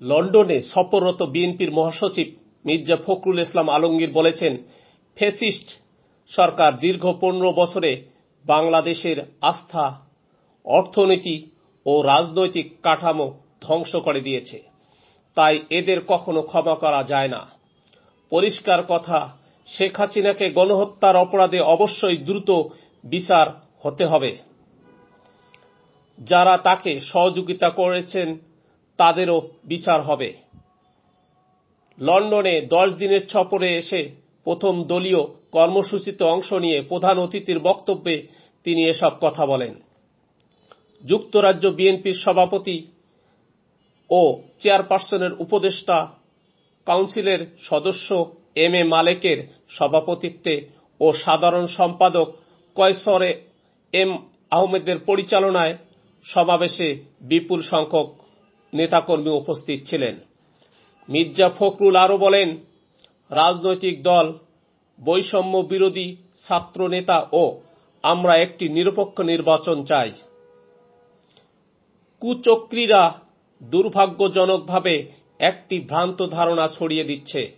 লন্ডনে সফররত বিএনপির মহাসচিব মির্জা ফখরুল ইসলাম আলমগীর বলেছেন ফেসিস্ট সরকার দীর্ঘ পনেরো বছরে বাংলাদেশের আস্থা, অর্থনীতি ও রাজনৈতিক কাঠামো ধ্বংস করে দিয়েছে। তাই এদের কখনো ক্ষমা করা যায় না। পরিষ্কার কথা, শেখ হাসিনাকে গণহত্যার অপরাধে অবশ্যই দ্রুত বিচার হতে হবে। যারা তাকে সহযোগিতা করেছেন তাদেরও বিচার হবে। লন্ডনে দশ দিনের ছপরে এসে প্রথম দলীয় কর্মসূচিতে অংশ নিয়ে প্রধান অতিথির বক্তব্যে তিনি এসব কথা বলেন। যুক্তরাজ্য বিএনপির সভাপতি ও চেয়ারপারসনের উপদেষ্টা, কাউন্সিলের সদস্য এম এ মালেকের সভাপতিত্বে ও সাধারণ সম্পাদক কয়সরে এম আহমেদের পরিচালনায় সমাবেশে বিপুল সংখ্যক নেতাকর্মী উপস্থিত ছিলেন। মির্জা ফখরুল আরও বলেন, রাজনৈতিক দল, বৈষম্য বিরোধী ছাত্র নেতা ও আমরা একটি নিরপেক্ষ নির্বাচন চাই। কুচক্রীরা দুর্ভাগ্যজনকভাবে একটি ভ্রান্ত ধারণা ছড়িয়ে দিচ্ছে।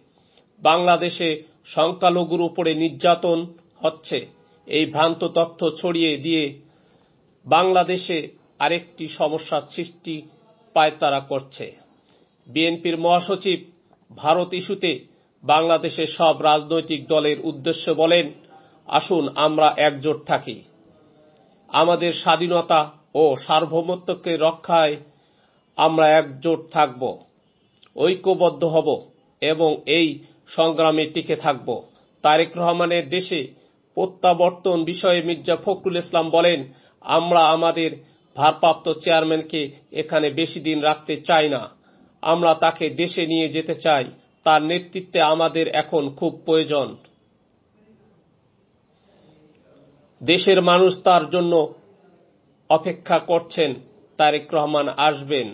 বাংলাদেশে সংখ্যালঘুর উপরে নির্যাতন হচ্ছে। এই ভ্রান্ত তথ্য ছড়িয়ে দিয়ে বাংলাদেশে আরেকটি সমস্যার সৃষ্টি পায়তারা করছে। বিএনপির মহাসচিব ভারত ইস্যুতে বাংলাদেশের সব রাজনৈতিক দলের উদ্দেশ্যে বলেন, আসুন আমরা একজোট থাকি। আমাদের স্বাধীনতা ও সার্বভৌমত্বকে রক্ষায় আমরা একজোট থাকব, ঐক্যবদ্ধ হব এবং এই সংগ্রামে টিকে থাকব। তারেক রহমানের দেশে প্রত্যাবর্তন বিষয়ে মির্জা ফখরুল ইসলাম বলেন, আমরা আমাদের ভারপ্রাপ্ত চেয়ারম্যানকে এখানে বেশি দিন রাখতে চাই না। আমরা তাকে দেশে নিয়ে যেতে চাই। তার নেতৃত্বে আমাদের এখন খুব প্রয়োজন। দেশের মানুষ তার জন্য অপেক্ষা করছেন, তারেক রহমান আসবেন।